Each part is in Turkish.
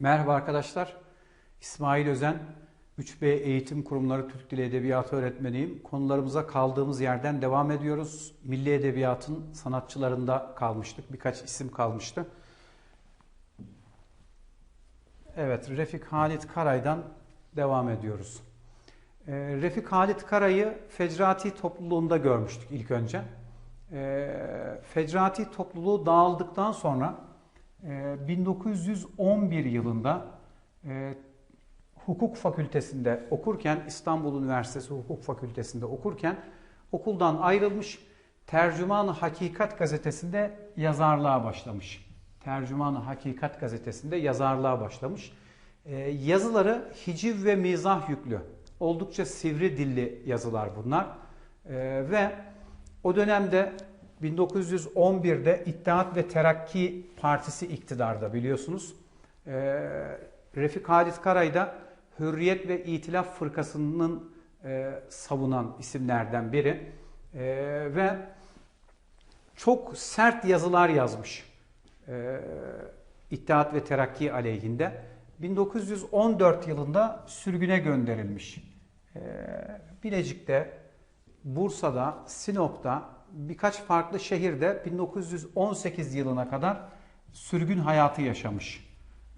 Merhaba arkadaşlar. İsmail Özen, 3B Eğitim Kurumları Türk Dili Edebiyatı öğretmeniyim. Konularımıza kaldığımız yerden devam ediyoruz. Milli Edebiyat'ın sanatçılarında kalmıştık. Birkaç isim kalmıştı. Evet, Refik Halit Karay'dan devam ediyoruz. Ee, Refik Halit Karay'ı Fecrati topluluğunda görmüştük ilk önce. Ee, Fecrati topluluğu dağıldıktan sonra 1911 yılında e, hukuk fakültesinde okurken, İstanbul Üniversitesi Hukuk Fakültesinde okurken okuldan ayrılmış, Tercüman-ı Hakikat gazetesinde yazarlığa başlamış. Tercüman-ı Hakikat gazetesinde yazarlığa başlamış. Ee, yazıları hiciv ve mizah yüklü. Oldukça sivri dilli yazılar bunlar. Ee, ve o dönemde 1911'de İttihat ve Terakki Partisi iktidarda biliyorsunuz. Ee, Refik Halit Karay da Hürriyet ve İtilaf Fırkası'nın e, savunan isimlerden biri. E, ve çok sert yazılar yazmış. E, İttihat ve Terakki aleyhinde. 1914 yılında sürgüne gönderilmiş. E, Bilecik'te, Bursa'da, Sinop'ta, birkaç farklı şehirde 1918 yılına kadar sürgün hayatı yaşamış.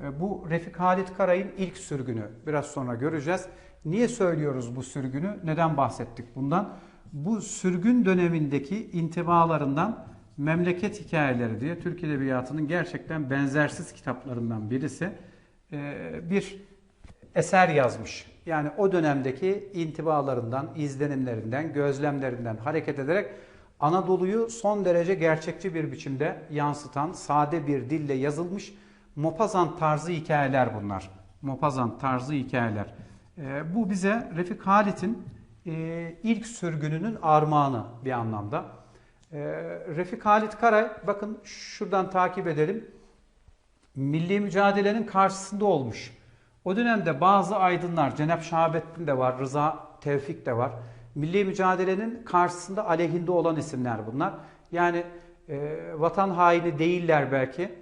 E, bu Refik Halit Karay'ın ilk sürgünü. Biraz sonra göreceğiz. Niye söylüyoruz bu sürgünü? Neden bahsettik bundan? Bu sürgün dönemindeki intibalarından Memleket Hikayeleri diye Türk Edebiyatı'nın gerçekten benzersiz kitaplarından birisi e, bir eser yazmış. Yani o dönemdeki intibalarından, izlenimlerinden, gözlemlerinden hareket ederek Anadolu'yu son derece gerçekçi bir biçimde yansıtan, sade bir dille yazılmış Mopazan tarzı hikayeler bunlar. Mopazan tarzı hikayeler. E, bu bize Refik Halit'in e, ilk sürgününün armağanı bir anlamda. E, Refik Halit Karay, bakın şuradan takip edelim. Milli mücadelenin karşısında olmuş. O dönemde bazı aydınlar, Cenap Şahabettin de var, Rıza Tevfik de var. Milli mücadelenin karşısında aleyhinde olan isimler bunlar. Yani e, vatan haini değiller belki,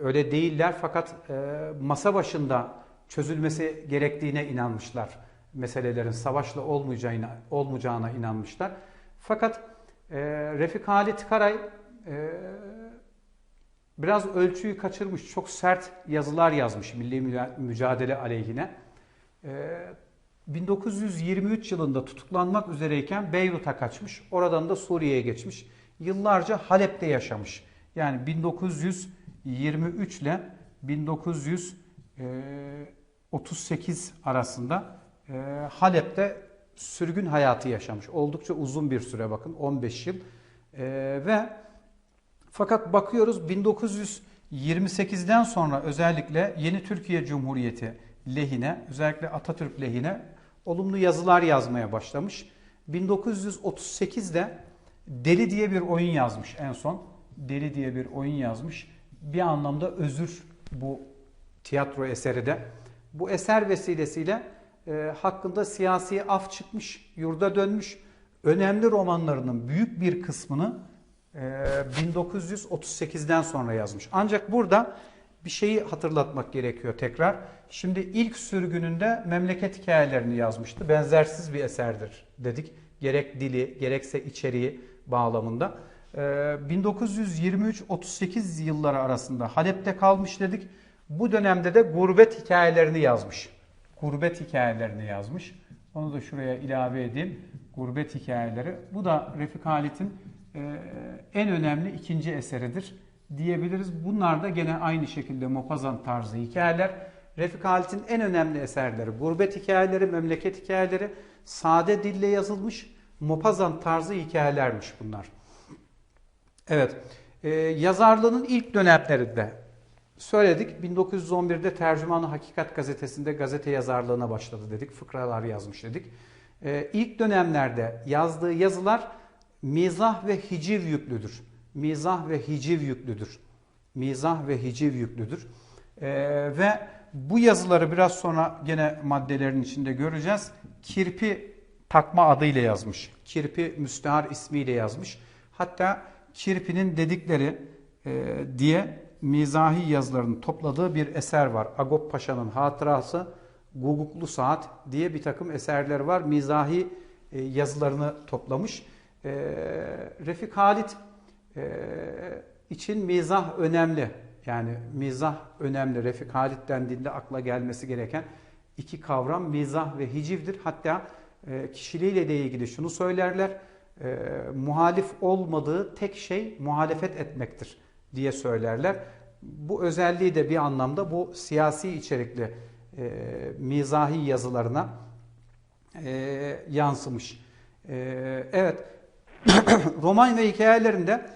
öyle değiller fakat e, masa başında çözülmesi gerektiğine inanmışlar. Meselelerin savaşla olmayacağına, olmayacağına inanmışlar. Fakat e, Refik Halit Karay e, biraz ölçüyü kaçırmış. Çok sert yazılar yazmış milli mücadele aleyhine. E, 1923 yılında tutuklanmak üzereyken Beyrut'a kaçmış. Oradan da Suriye'ye geçmiş. Yıllarca Halep'te yaşamış. Yani 1923 ile 1938 arasında e, Halep'te sürgün hayatı yaşamış. Oldukça uzun bir süre bakın 15 yıl. E, ve fakat bakıyoruz 1928'den sonra özellikle yeni Türkiye Cumhuriyeti lehine, özellikle Atatürk lehine olumlu yazılar yazmaya başlamış. 1938'de Deli diye bir oyun yazmış en son. Deli diye bir oyun yazmış. Bir anlamda özür bu tiyatro eseri de. Bu eser vesilesiyle e, hakkında siyasi af çıkmış, yurda dönmüş. Önemli romanlarının büyük bir kısmını e, 1938'den sonra yazmış. Ancak burada bir şeyi hatırlatmak gerekiyor tekrar. Şimdi ilk sürgününde memleket hikayelerini yazmıştı. Benzersiz bir eserdir dedik. Gerek dili gerekse içeriği bağlamında. Ee, 1923-38 yılları arasında Halep'te kalmış dedik. Bu dönemde de gurbet hikayelerini yazmış. Gurbet hikayelerini yazmış. Onu da şuraya ilave edeyim. Gurbet hikayeleri. Bu da Refik Halit'in e, en önemli ikinci eseridir diyebiliriz. Bunlar da gene aynı şekilde Mopazan tarzı hikayeler. Refik Halit'in en önemli eserleri gurbet hikayeleri, memleket hikayeleri, sade dille yazılmış Mopazan tarzı hikayelermiş bunlar. Evet, e, yazarlığının ilk dönemlerinde söyledik. 1911'de Tercümanı Hakikat gazetesinde gazete yazarlığına başladı dedik. Fıkralar yazmış dedik. E, ilk dönemlerde yazdığı yazılar mizah ve hiciv yüklüdür. Mizah ve hiciv yüklüdür. Mizah ve hiciv yüklüdür. E, ve bu yazıları biraz sonra gene maddelerin içinde göreceğiz. Kirpi takma adıyla yazmış. Kirpi Müstehar ismiyle yazmış. Hatta Kirpi'nin dedikleri e, diye mizahi yazılarını topladığı bir eser var. Agop Paşa'nın hatırası Guguklu Saat diye bir takım eserler var. Mizahi e, yazılarını toplamış. E, Refik Halit e, için mizah önemli. Yani mizah önemli. Refik Halit dendiğinde akla gelmesi gereken iki kavram mizah ve hicivdir. Hatta e, kişiliğiyle de ilgili şunu söylerler. E, muhalif olmadığı tek şey muhalefet etmektir diye söylerler. Bu özelliği de bir anlamda bu siyasi içerikli e, mizahi yazılarına e, yansımış. E, evet, roman ve hikayelerinde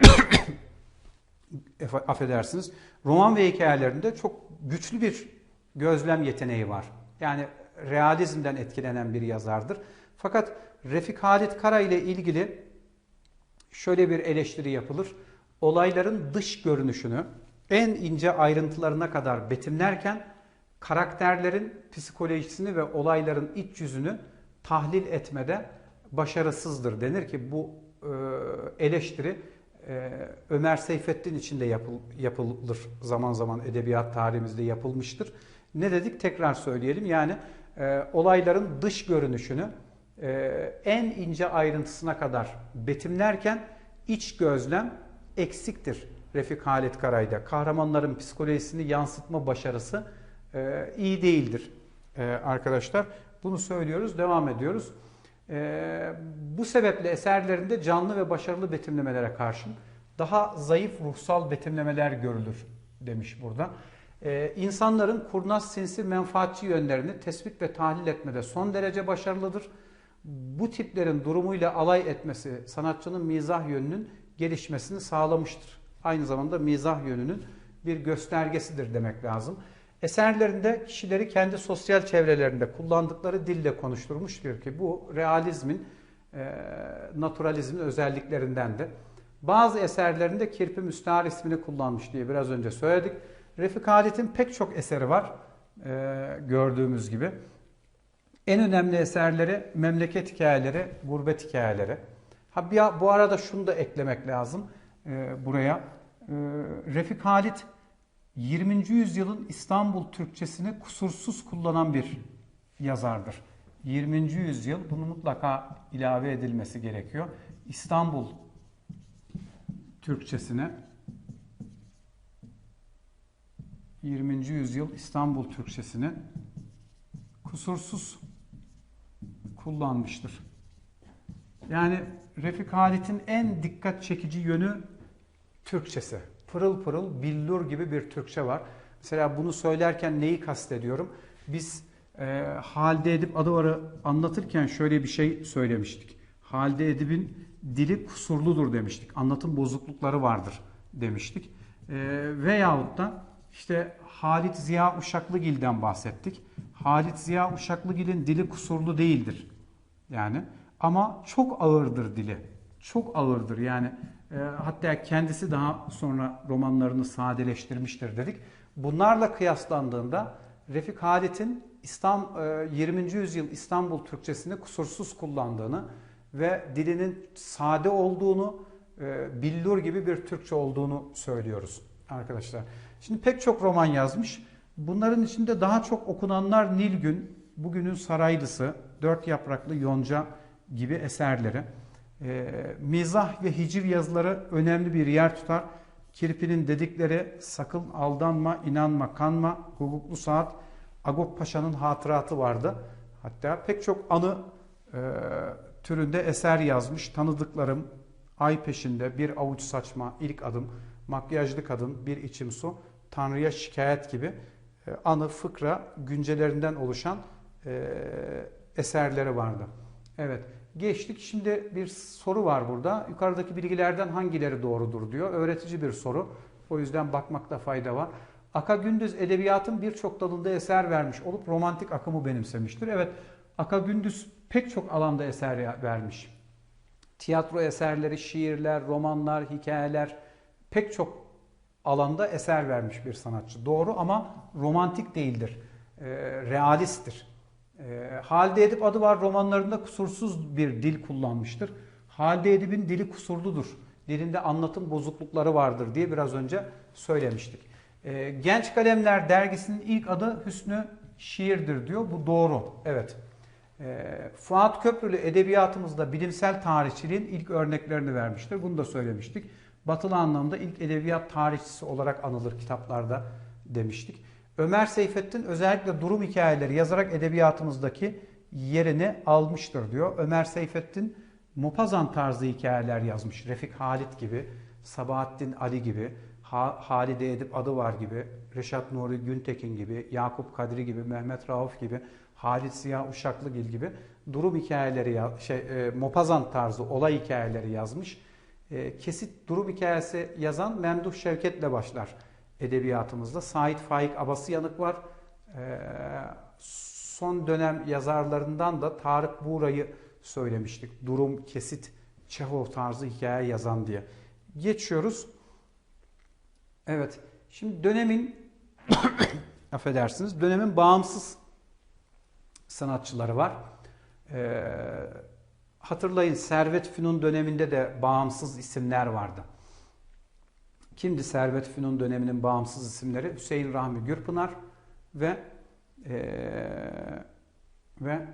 affedersiniz, roman ve hikayelerinde çok güçlü bir gözlem yeteneği var. Yani realizmden etkilenen bir yazardır. Fakat Refik Halit Kara ile ilgili şöyle bir eleştiri yapılır. Olayların dış görünüşünü en ince ayrıntılarına kadar betimlerken karakterlerin psikolojisini ve olayların iç yüzünü tahlil etmede başarısızdır denir ki bu e, eleştiri e, Ömer Seyfettin için de yapıl, yapılır zaman zaman edebiyat tarihimizde yapılmıştır. Ne dedik tekrar söyleyelim yani e, olayların dış görünüşünü en ince ayrıntısına kadar betimlerken iç gözlem eksiktir Refik Halit Karay'da. Kahramanların psikolojisini yansıtma başarısı e, iyi değildir e, arkadaşlar. Bunu söylüyoruz, devam ediyoruz. E, bu sebeple eserlerinde canlı ve başarılı betimlemelere karşın daha zayıf ruhsal betimlemeler görülür demiş burada. Ee, insanların kurnaz, sinsi, menfaatçi yönlerini tespit ve tahlil etmede son derece başarılıdır. Bu tiplerin durumuyla alay etmesi sanatçının mizah yönünün gelişmesini sağlamıştır. Aynı zamanda mizah yönünün bir göstergesidir demek lazım. Eserlerinde kişileri kendi sosyal çevrelerinde kullandıkları dille konuşturmuştur ki bu realizmin, e, naturalizmin özelliklerindendir. Bazı eserlerinde Kirpi Müstahar ismini kullanmış diye biraz önce söyledik. Refik Halit'in pek çok eseri var e, gördüğümüz gibi. En önemli eserleri memleket hikayeleri, gurbet hikayeleri. Ha bir, bu arada şunu da eklemek lazım e, buraya. E, Refik Halit 20. yüzyılın İstanbul Türkçesini kusursuz kullanan bir yazardır. 20. yüzyıl bunu mutlaka ilave edilmesi gerekiyor. İstanbul Türkçesine 20. yüzyıl İstanbul Türkçesini kusursuz kullanmıştır. Yani Refik Halit'in en dikkat çekici yönü Türkçesi. Pırıl pırıl, billur gibi bir Türkçe var. Mesela bunu söylerken neyi kastediyorum? Biz e, Halide Edip Adıvar'ı anlatırken şöyle bir şey söylemiştik. Halide Edip'in dili kusurludur demiştik. Anlatım bozuklukları vardır demiştik. E, veyahut da işte Halit Ziya Uşaklıgil'den bahsettik. Halit Ziya Uşaklıgil'in dili kusurlu değildir. Yani ama çok ağırdır dili. Çok ağırdır yani. E, hatta kendisi daha sonra romanlarını sadeleştirmiştir dedik. Bunlarla kıyaslandığında Refik Halit'in İslam 20. E, yüzyıl İstanbul Türkçesini kusursuz kullandığını ve dilinin sade olduğunu, e, billur gibi bir Türkçe olduğunu söylüyoruz arkadaşlar. Şimdi pek çok roman yazmış. Bunların içinde daha çok okunanlar Nilgün, Bugünün Saraylısı, Dört Yapraklı Yonca gibi eserleri. E, mizah ve hiciv yazıları önemli bir yer tutar. Kirpi'nin dedikleri sakın aldanma, inanma, kanma, hukuklu saat, Agop Paşa'nın hatıratı vardı. Hatta pek çok anı e, türünde eser yazmış. Tanıdıklarım, ay peşinde, bir avuç saçma, ilk adım, makyajlı kadın, bir içim su, Tanrı'ya şikayet gibi e, anı, fıkra, güncelerinden oluşan e, eserleri vardı. Evet. Geçtik. Şimdi bir soru var burada. Yukarıdaki bilgilerden hangileri doğrudur diyor. Öğretici bir soru. O yüzden bakmakta fayda var. Aka Gündüz edebiyatın birçok dalında eser vermiş olup romantik akımı benimsemiştir. Evet, Aka Gündüz pek çok alanda eser vermiş. Tiyatro eserleri, şiirler, romanlar, hikayeler pek çok alanda eser vermiş bir sanatçı. Doğru ama romantik değildir. E, realisttir. E, Halide Edip adı var romanlarında kusursuz bir dil kullanmıştır. Halide Edip'in dili kusurludur dilinde anlatım bozuklukları vardır diye biraz önce söylemiştik. E, Genç Kalemler dergisinin ilk adı Hüsnü Şiirdir diyor. Bu doğru. Evet. E, Fuat Köprülü edebiyatımızda bilimsel tarihçiliğin ilk örneklerini vermiştir. Bunu da söylemiştik. Batılı anlamda ilk edebiyat tarihçisi olarak anılır kitaplarda demiştik. Ömer Seyfettin özellikle durum hikayeleri yazarak edebiyatımızdaki yerini almıştır diyor. Ömer Seyfettin Mupazan tarzı hikayeler yazmış. Refik Halit gibi, Sabahattin Ali gibi, Halide Edip adı var gibi, Reşat Nuri Güntekin gibi, Yakup Kadri gibi, Mehmet Rauf gibi, Halit Ziya Uşaklıgil gibi durum hikayeleri, şey, e, Mopazan tarzı olay hikayeleri yazmış. E, kesit durum hikayesi yazan Memduh Şevket'le başlar edebiyatımızda. Sait Faik Abasıyanık var. E, son dönem yazarlarından da Tarık Buğra'yı söylemiştik. Durum, kesit, Çehov tarzı hikaye yazan diye. Geçiyoruz. Evet. Şimdi dönemin affedersiniz. Dönemin bağımsız sanatçıları var. Ee, hatırlayın Servet Fünun döneminde de bağımsız isimler vardı. Kimdi Servet Fünun döneminin bağımsız isimleri? Hüseyin Rahmi Gürpınar ve e, ve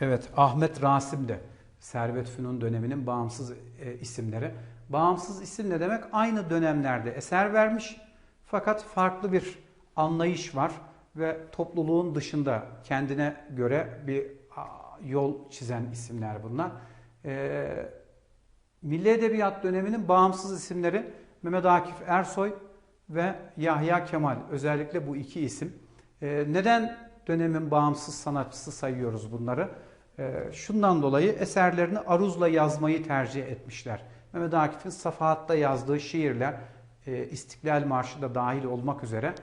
evet Ahmet Rasim de Servet Fünun döneminin bağımsız e, isimleri. Bağımsız isim ne demek? Aynı dönemlerde eser vermiş fakat farklı bir anlayış var ve topluluğun dışında kendine göre bir yol çizen isimler bunlar. E, Milli Edebiyat döneminin bağımsız isimleri Mehmet Akif Ersoy ve Yahya Kemal. Özellikle bu iki isim. E, neden dönemin bağımsız sanatçısı sayıyoruz bunları? E, şundan dolayı eserlerini aruzla yazmayı tercih etmişler. Mehmet Akif'in Safahat'ta yazdığı şiirler, e, İstiklal Marşı da dahil olmak üzere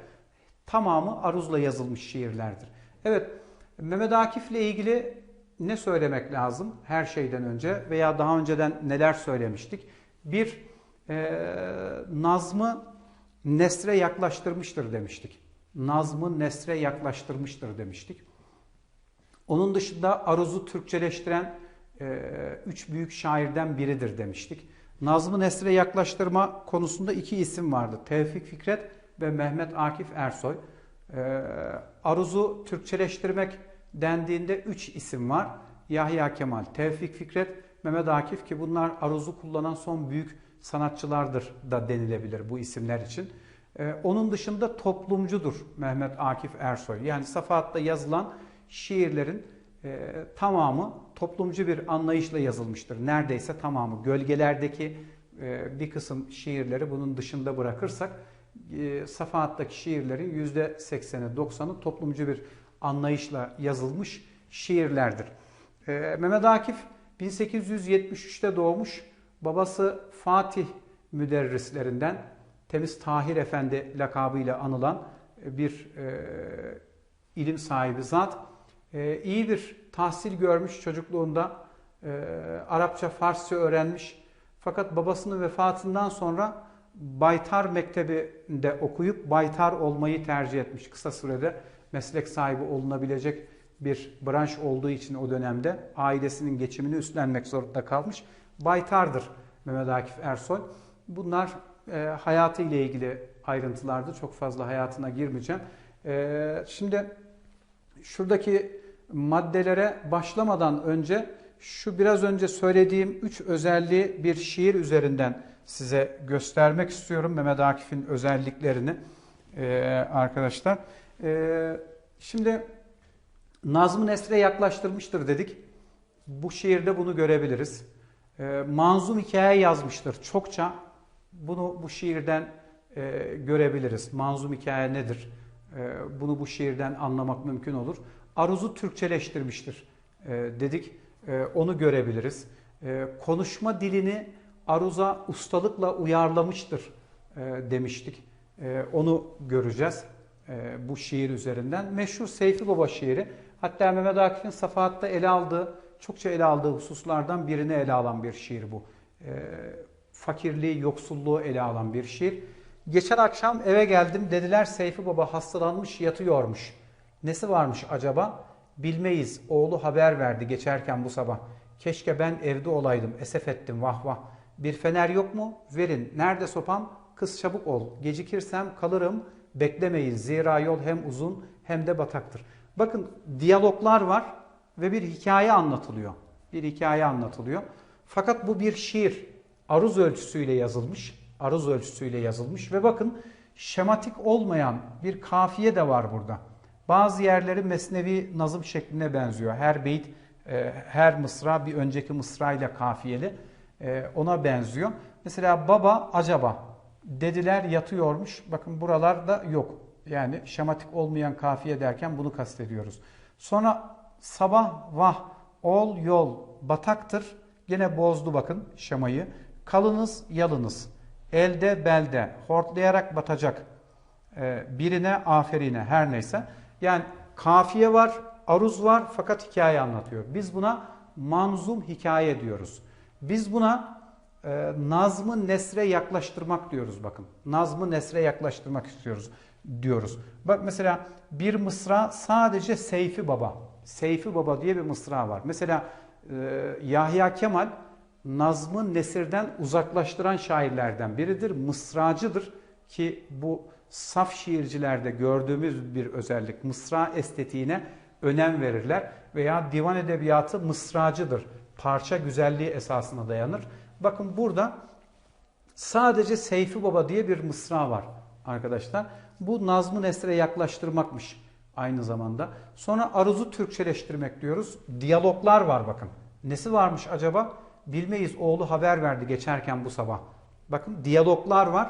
tamamı aruzla yazılmış şiirlerdir. Evet, Mehmet Akif'le ilgili ne söylemek lazım her şeyden önce veya daha önceden neler söylemiştik? Bir, e, Nazm'ı nesre yaklaştırmıştır demiştik. Nazm'ı nesre yaklaştırmıştır demiştik. Onun dışında Aruz'u Türkçeleştiren e, üç büyük şairden biridir demiştik. Nazm'ı nesre yaklaştırma konusunda iki isim vardı. Tevfik Fikret ve Mehmet Akif Ersoy. E, Aruz'u Türkçeleştirmek dendiğinde üç isim var. Yahya Kemal, Tevfik Fikret, Mehmet Akif ki bunlar Aruz'u kullanan son büyük sanatçılardır da denilebilir bu isimler için. Ee, onun dışında toplumcudur Mehmet Akif Ersoy. Yani Safahat'ta yazılan şiirlerin e, tamamı toplumcu bir anlayışla yazılmıştır. Neredeyse tamamı. Gölgelerdeki e, bir kısım şiirleri bunun dışında bırakırsak e, Safahat'taki şiirlerin %80'i 90'ı toplumcu bir anlayışla yazılmış şiirlerdir. E, Mehmet Akif 1873'te doğmuş. Babası Fatih müderrislerinden Temiz Tahir Efendi lakabıyla anılan bir e, ilim sahibi zat. E, iyi bir tahsil görmüş çocukluğunda. E, Arapça, Farsça öğrenmiş. Fakat babasının vefatından sonra Baytar Mektebi'nde okuyup Baytar olmayı tercih etmiş kısa sürede. Meslek sahibi olunabilecek bir branş olduğu için o dönemde ailesinin geçimini üstlenmek zorunda kalmış. Baytardır Mehmet Akif Ersoy. Bunlar e, hayatı ile ilgili ayrıntılardı. Çok fazla hayatına girmeyeceğim. E, şimdi şuradaki maddelere başlamadan önce şu biraz önce söylediğim üç özelliği bir şiir üzerinden size göstermek istiyorum. Mehmet Akif'in özelliklerini e, arkadaşlar. E, şimdi Nazım Nesre yaklaştırmıştır dedik. Bu şiirde bunu görebiliriz. E, manzum hikaye yazmıştır çokça. Bunu bu şiirden e, görebiliriz. Manzum hikaye nedir? E, bunu bu şiirden anlamak mümkün olur. Aruz'u Türkçeleştirmiştir e, dedik. E, onu görebiliriz. Konuşma dilini Aruz'a ustalıkla uyarlamıştır e, demiştik. Onu göreceğiz bu şiir üzerinden. Meşhur Seyfi Baba şiiri. Hatta Mehmet Akif'in Safahat'ta ele aldığı, çokça ele aldığı hususlardan birini ele alan bir şiir bu. E, fakirliği, yoksulluğu ele alan bir şiir. Geçen akşam eve geldim dediler Seyfi Baba hastalanmış yatıyormuş. Nesi varmış acaba? Bilmeyiz. Oğlu haber verdi geçerken bu sabah. Keşke ben evde olaydım. Esef ettim vah vah. Bir fener yok mu? Verin. Nerede sopam? Kız çabuk ol. Gecikirsem kalırım. Beklemeyin. Zira yol hem uzun hem de bataktır. Bakın diyaloglar var ve bir hikaye anlatılıyor. Bir hikaye anlatılıyor. Fakat bu bir şiir. Aruz ölçüsüyle yazılmış. Aruz ölçüsüyle yazılmış ve bakın şematik olmayan bir kafiye de var burada. Bazı yerleri mesnevi nazım şekline benziyor. Her beyt, e, her mısra bir önceki mısra ile kafiyeli e, ona benziyor. Mesela baba acaba dediler yatıyormuş. Bakın buralarda yok. Yani şematik olmayan kafiye derken bunu kastediyoruz. Sonra sabah vah ol yol bataktır. Gene bozdu bakın şemayı. Kalınız yalınız. Elde belde hortlayarak batacak. Ee, birine aferine her neyse. Yani kafiye var, aruz var fakat hikaye anlatıyor. Biz buna manzum hikaye diyoruz. Biz buna e, nazmı nesre yaklaştırmak diyoruz bakın. Nazmı nesre yaklaştırmak istiyoruz diyoruz. Bak mesela bir mısra sadece Seyfi Baba. Seyfi Baba diye bir mısra var. Mesela e, Yahya Kemal nazmı nesirden uzaklaştıran şairlerden biridir. Mısracıdır ki bu saf şiircilerde gördüğümüz bir özellik. Mısra estetiğine önem verirler veya divan edebiyatı mısracıdır. Parça güzelliği esasına dayanır. Bakın burada sadece Seyfi Baba diye bir mısra var arkadaşlar. Bu nazmı nesre yaklaştırmakmış aynı zamanda. Sonra aruzu Türkçeleştirmek diyoruz. Diyaloglar var bakın. Nesi varmış acaba? Bilmeyiz oğlu haber verdi geçerken bu sabah. Bakın diyaloglar var.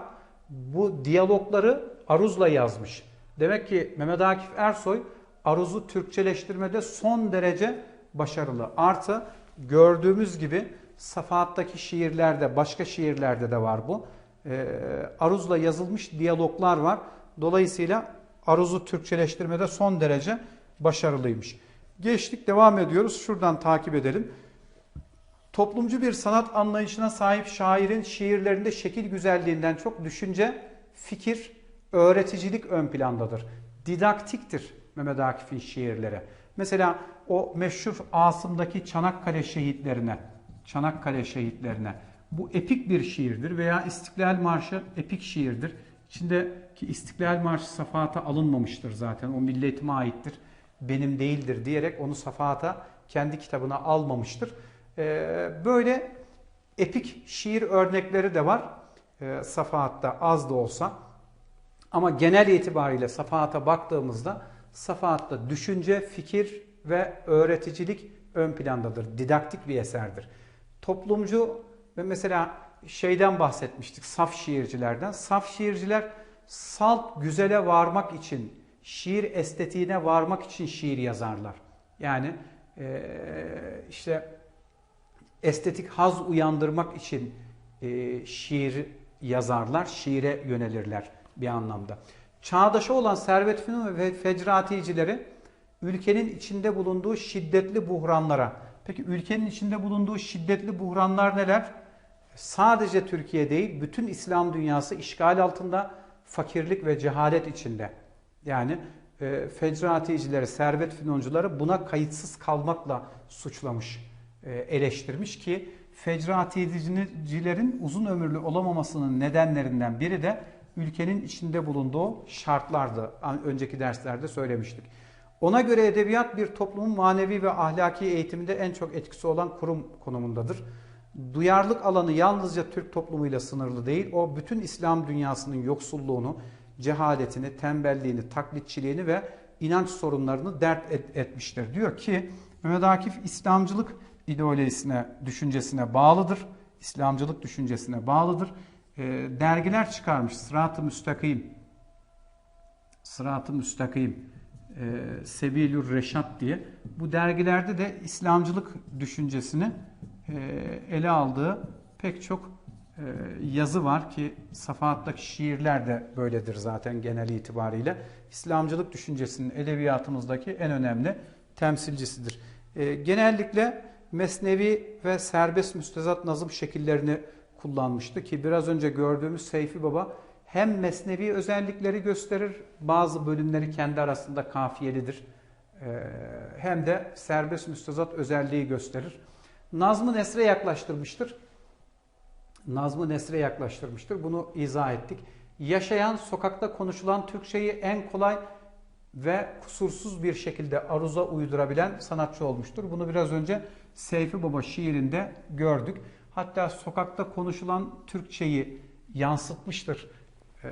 Bu diyalogları aruzla yazmış. Demek ki Mehmet Akif Ersoy aruzu Türkçeleştirmede son derece başarılı. Artı gördüğümüz gibi Safahat'taki şiirlerde, başka şiirlerde de var bu. Ee, aruzla yazılmış diyaloglar var. Dolayısıyla aruzu Türkçeleştirmede son derece başarılıymış. Geçtik, devam ediyoruz. Şuradan takip edelim. Toplumcu bir sanat anlayışına sahip şairin şiirlerinde şekil güzelliğinden çok düşünce, fikir, öğreticilik ön plandadır. Didaktiktir Mehmet Akif'in şiirleri. Mesela o meşhur Asım'daki Çanakkale şehitlerine, Çanakkale şehitlerine bu epik bir şiirdir veya İstiklal Marşı epik şiirdir. İçindeki İstiklal Marşı safahata alınmamıştır zaten. O milletime aittir, benim değildir diyerek onu safahata kendi kitabına almamıştır. Ee, böyle epik şiir örnekleri de var e, safahatta az da olsa. Ama genel itibariyle safahata baktığımızda safahatta düşünce, fikir ve öğreticilik ön plandadır. Didaktik bir eserdir. Toplumcu ve mesela şeyden bahsetmiştik saf şiircilerden. Saf şiirciler salt güzele varmak için, şiir estetiğine varmak için şiir yazarlar. Yani e, işte estetik haz uyandırmak için e, şiir yazarlar, şiire yönelirler bir anlamda. Çağdaşı olan Servet Fünun ve Fecraticileri ülkenin içinde bulunduğu şiddetli buhranlara. Peki ülkenin içinde bulunduğu şiddetli buhranlar neler? Sadece Türkiye değil, bütün İslam dünyası işgal altında, fakirlik ve cehalet içinde. Yani e, fecraticileri, servet finoncuları buna kayıtsız kalmakla suçlamış, e, eleştirmiş ki fecraticilerin uzun ömürlü olamamasının nedenlerinden biri de ülkenin içinde bulunduğu şartlardı. Önceki derslerde söylemiştik. Ona göre edebiyat bir toplumun manevi ve ahlaki eğitiminde en çok etkisi olan kurum konumundadır. Duyarlılık alanı yalnızca Türk toplumuyla sınırlı değil, o bütün İslam dünyasının yoksulluğunu, cehaletini, tembelliğini, taklitçiliğini ve inanç sorunlarını dert et, etmiştir. Diyor ki Mehmet Akif İslamcılık ideolojisine, düşüncesine bağlıdır. İslamcılık düşüncesine bağlıdır. E, dergiler çıkarmış. Sırat-ı Müstakim. Sırat-ı Müstakim. E, Sebilür Reşat diye. Bu dergilerde de İslamcılık düşüncesini ele aldığı pek çok e, yazı var ki Safahat'taki şiirler de böyledir zaten genel itibariyle. İslamcılık düşüncesinin edebiyatımızdaki en önemli temsilcisidir. E, genellikle mesnevi ve serbest müstezat nazım şekillerini kullanmıştı ki biraz önce gördüğümüz Seyfi Baba hem mesnevi özellikleri gösterir, bazı bölümleri kendi arasında kafiyelidir. Hem de serbest müstezat özelliği gösterir. Nazmı Nesre yaklaştırmıştır. Nazmı Nesre yaklaştırmıştır. Bunu izah ettik. Yaşayan, sokakta konuşulan Türkçeyi en kolay ve kusursuz bir şekilde aruza uydurabilen sanatçı olmuştur. Bunu biraz önce Seyfi Baba şiirinde gördük. Hatta sokakta konuşulan Türkçeyi yansıtmıştır e,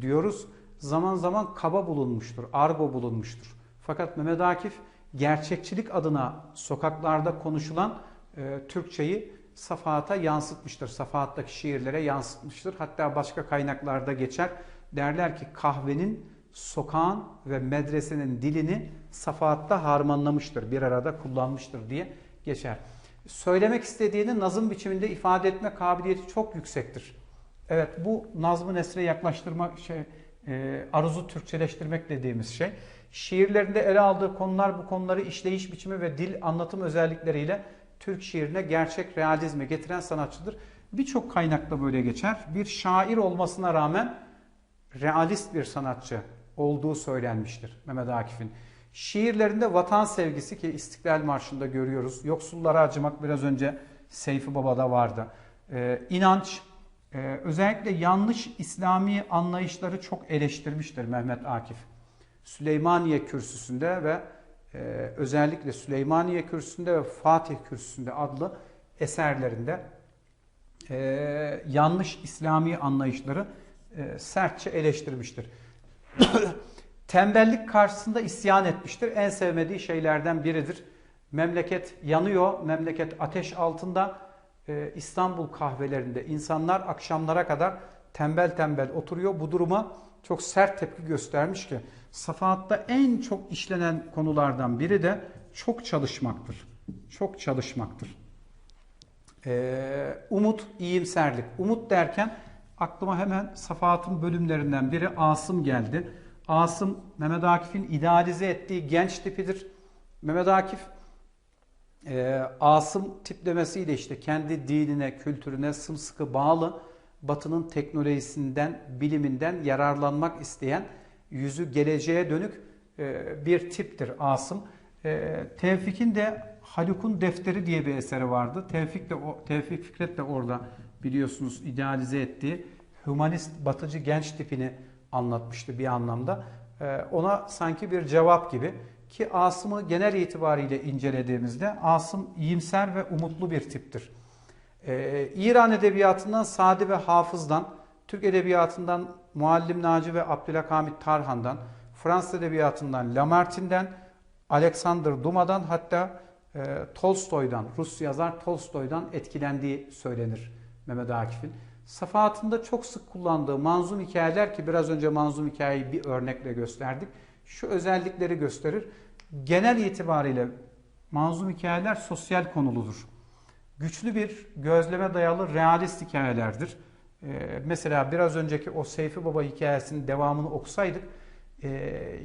diyoruz. Zaman zaman kaba bulunmuştur, argo bulunmuştur. Fakat Mehmet Akif gerçekçilik adına sokaklarda konuşulan e, Türkçeyi Safahat'a yansıtmıştır. Safahat'taki şiirlere yansıtmıştır. Hatta başka kaynaklarda geçer. Derler ki kahvenin, sokağın ve medresenin dilini Safahat'ta harmanlamıştır. Bir arada kullanmıştır diye geçer. Söylemek istediğini nazım biçiminde ifade etme kabiliyeti çok yüksektir. Evet bu nazmı nesre yaklaştırma şey e, aruzu Türkçeleştirmek dediğimiz şey. Şiirlerinde ele aldığı konular bu konuları işleyiş biçimi ve dil anlatım özellikleriyle Türk şiirine gerçek realizme getiren sanatçıdır. Birçok kaynakta böyle geçer. Bir şair olmasına rağmen realist bir sanatçı olduğu söylenmiştir Mehmet Akif'in. Şiirlerinde vatan sevgisi ki İstiklal Marşı'nda görüyoruz. Yoksullara acımak biraz önce Seyfi Baba'da vardı. Ee, inanç, e, özellikle yanlış İslami anlayışları çok eleştirmiştir Mehmet Akif. Süleymaniye Kürsüsü'nde ve e, özellikle Süleymaniye Kürsüsü'nde ve Fatih Kürsüsü'nde adlı eserlerinde e, yanlış İslami anlayışları e, sertçe eleştirmiştir. Tembellik karşısında isyan etmiştir. En sevmediği şeylerden biridir. Memleket yanıyor, memleket ateş altında. Ee, İstanbul kahvelerinde insanlar akşamlara kadar tembel tembel oturuyor. Bu duruma çok sert tepki göstermiş ki Safahat'ta en çok işlenen konulardan biri de çok çalışmaktır. Çok çalışmaktır. Ee, umut, iyimserlik. Umut derken aklıma hemen Safahat'ın bölümlerinden biri Asım geldi. Asım Mehmet Akif'in idealize ettiği genç tipidir. Mehmet Akif e, Asım tiplemesiyle işte kendi dinine, kültürüne sımsıkı bağlı Batı'nın teknolojisinden, biliminden yararlanmak isteyen yüzü geleceğe dönük e, bir tiptir Asım. E, Tevfik'in de Haluk'un Defteri diye bir eseri vardı. Tevfik de Tevfik Fikret de orada biliyorsunuz idealize ettiği humanist batıcı genç tipini anlatmıştı bir anlamda. Ee, ona sanki bir cevap gibi ki Asım'ı genel itibariyle incelediğimizde Asım iyimser ve umutlu bir tiptir. İran edebiyatından Sadi ve Hafız'dan, Türk edebiyatından Muallim Naci ve Abdülhamit Tarhan'dan, Fransız edebiyatından Lamartine'den, Alexander Duma'dan hatta e, Tolstoy'dan, Rus yazar Tolstoy'dan etkilendiği söylenir Mehmet Akif'in. Safahatında çok sık kullandığı manzum hikayeler ki biraz önce manzum hikayeyi bir örnekle gösterdik. Şu özellikleri gösterir. Genel itibariyle manzum hikayeler sosyal konuludur. Güçlü bir gözleme dayalı realist hikayelerdir. Ee, mesela biraz önceki o Seyfi Baba hikayesinin devamını okusaydık e,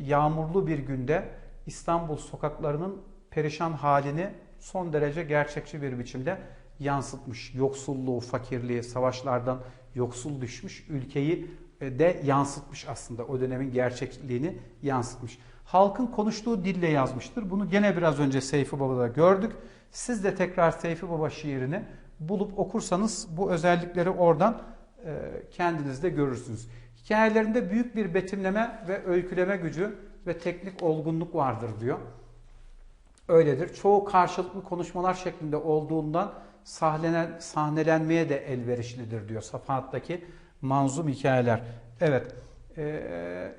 yağmurlu bir günde İstanbul sokaklarının perişan halini son derece gerçekçi bir biçimde yansıtmış. Yoksulluğu, fakirliği, savaşlardan yoksul düşmüş ülkeyi e, de yansıtmış aslında. O dönemin gerçekliğini yansıtmış. Halkın konuştuğu dille yazmıştır. Bunu gene biraz önce Seyfi Baba'da gördük. Siz de tekrar Seyfi Baba şiirini bulup okursanız bu özellikleri oradan e, kendinizde görürsünüz. Hikayelerinde büyük bir betimleme ve öyküleme gücü ve teknik olgunluk vardır diyor. Öyledir. Çoğu karşılıklı konuşmalar şeklinde olduğundan sahnelen, sahnelenmeye de elverişlidir diyor Safahat'taki manzum hikayeler. Evet. Ee,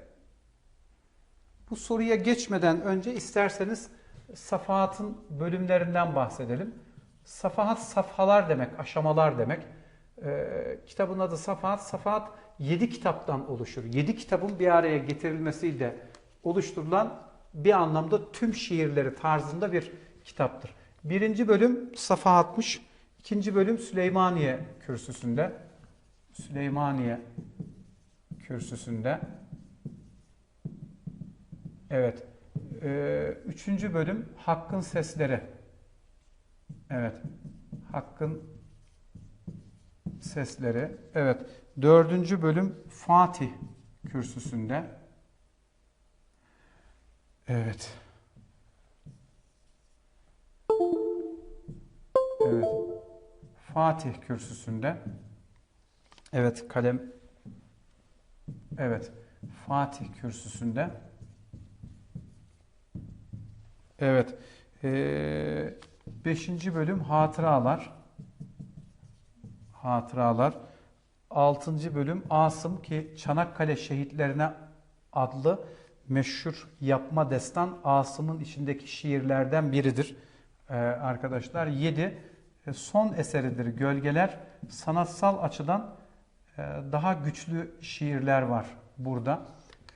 bu soruya geçmeden önce isterseniz Safahat'ın bölümlerinden bahsedelim. Safahat safhalar demek, aşamalar demek. Ee, kitabın adı Safahat. Safahat 7 kitaptan oluşur. 7 kitabın bir araya getirilmesiyle oluşturulan bir anlamda tüm şiirleri tarzında bir kitaptır. Birinci bölüm Safa 60, İkinci bölüm Süleymaniye kürsüsünde. Süleymaniye kürsüsünde. Evet. Ee, üçüncü bölüm Hakkın Sesleri. Evet. Hakkın Sesleri. Evet. Dördüncü bölüm Fatih kürsüsünde. Evet. Evet. Fatih kürsüsünde. Evet kalem. Evet. Fatih kürsüsünde. Evet. Ee, beşinci bölüm hatıralar. Hatıralar. Altıncı bölüm Asım ki Çanakkale şehitlerine adlı meşhur yapma destan Asım'ın içindeki şiirlerden biridir. Ee, arkadaşlar 7 son eseridir Gölgeler. Sanatsal açıdan e, daha güçlü şiirler var burada.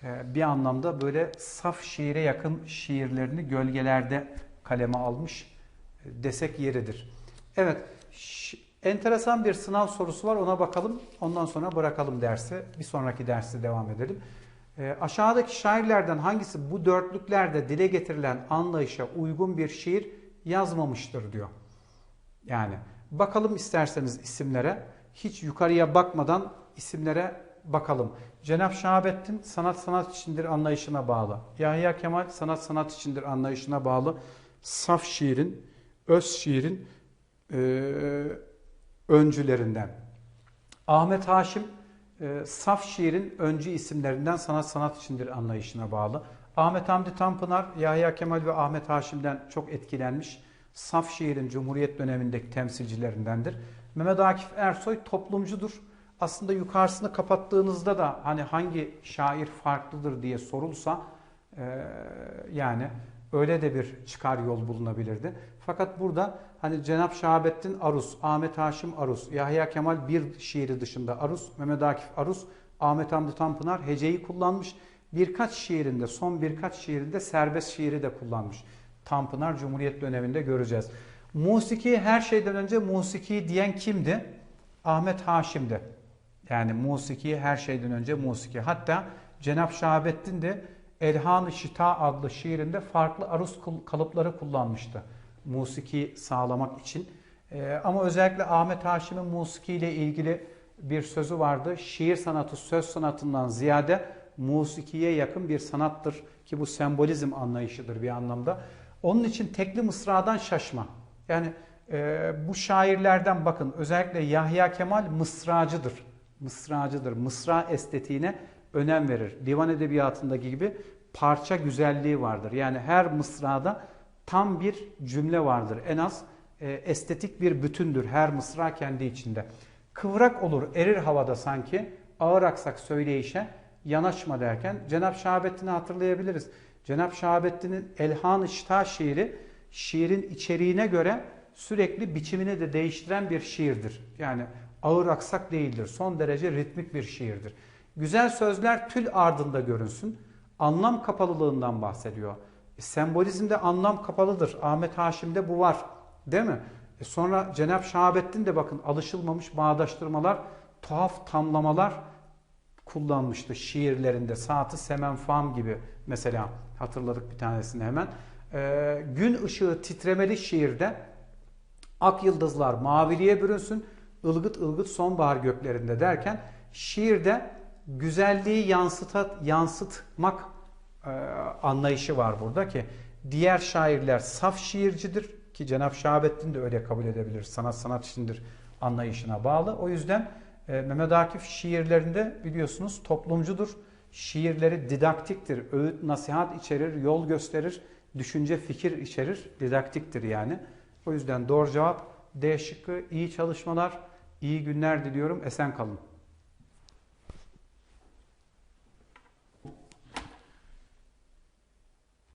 E, bir anlamda böyle saf şiire yakın şiirlerini gölgelerde kaleme almış e, desek yeridir. Evet, enteresan bir sınav sorusu var ona bakalım. Ondan sonra bırakalım dersi. Bir sonraki dersi devam edelim. aşağıdaki şairlerden hangisi bu dörtlüklerde dile getirilen anlayışa uygun bir şiir yazmamıştır diyor. Yani bakalım isterseniz isimlere. Hiç yukarıya bakmadan isimlere bakalım. Cenab Şahabettin sanat sanat içindir anlayışına bağlı. Yahya Kemal sanat sanat içindir anlayışına bağlı. Saf şiirin, öz şiirin e, öncülerinden. Ahmet Haşim e, saf şiirin öncü isimlerinden sanat sanat içindir anlayışına bağlı. Ahmet Hamdi Tanpınar, Yahya Kemal ve Ahmet Haşim'den çok etkilenmiş saf şiirin Cumhuriyet dönemindeki temsilcilerindendir. Mehmet Akif Ersoy toplumcudur. Aslında yukarısını kapattığınızda da hani hangi şair farklıdır diye sorulsa e, yani öyle de bir çıkar yol bulunabilirdi. Fakat burada hani Cenap Şahabettin Arus, Ahmet Haşim Arus, Yahya Kemal bir şiiri dışında Arus, Mehmet Akif Arus, Ahmet Hamdi Tanpınar heceyi kullanmış. Birkaç şiirinde, son birkaç şiirinde serbest şiiri de kullanmış. Tanpınar Cumhuriyet döneminde göreceğiz. Musiki her şeyden önce musiki diyen kimdi? Ahmet Haşim'di. Yani musiki her şeyden önce musiki. Hatta Cenab Şahabettin de Elhan-ı Şita adlı şiirinde farklı aruz kalıpları kullanmıştı. Musiki sağlamak için. Ee, ama özellikle Ahmet Haşim'in musiki ile ilgili bir sözü vardı. Şiir sanatı söz sanatından ziyade musikiye yakın bir sanattır ki bu sembolizm anlayışıdır bir anlamda. Onun için tekli mısradan şaşma. Yani e, bu şairlerden bakın özellikle Yahya Kemal mısracıdır. Mısracıdır. Mısra estetiğine önem verir. Divan edebiyatındaki gibi parça güzelliği vardır. Yani her mısrada tam bir cümle vardır. En az e, estetik bir bütündür her mısra kendi içinde. Kıvrak olur, erir havada sanki. Ağır aksak söyleyişe yanaşma derken Cenab-ı Şahabettin'i hatırlayabiliriz. Cenab-ı Şahabettin'in Elhan-ı Şita şiiri şiirin içeriğine göre sürekli biçimini de değiştiren bir şiirdir. Yani ağır aksak değildir. Son derece ritmik bir şiirdir. Güzel sözler tül ardında görünsün. Anlam kapalılığından bahsediyor. E, sembolizmde anlam kapalıdır. Ahmet Haşim'de bu var. Değil mi? E sonra Cenab-ı Şahabettin de bakın alışılmamış bağdaştırmalar, tuhaf tamlamalar kullanmıştı şiirlerinde. Saati Semen Fam gibi mesela hatırladık bir tanesini hemen. Ee, gün ışığı titremeli şiirde ak yıldızlar maviliğe bürünsün, ılgıt ılgıt sonbahar göklerinde derken şiirde güzelliği yansıtat, yansıtmak e, anlayışı var burada ki diğer şairler saf şiircidir ki Cenab-ı Şahabettin de öyle kabul edebilir. Sanat sanat içindir anlayışına bağlı. O yüzden e, Mehmet Akif şiirlerinde biliyorsunuz toplumcudur. Şiirleri didaktiktir. Öğüt, nasihat içerir, yol gösterir, düşünce, fikir içerir. Didaktiktir yani. O yüzden doğru cevap D şıkkı. İyi çalışmalar, iyi günler diliyorum. Esen kalın.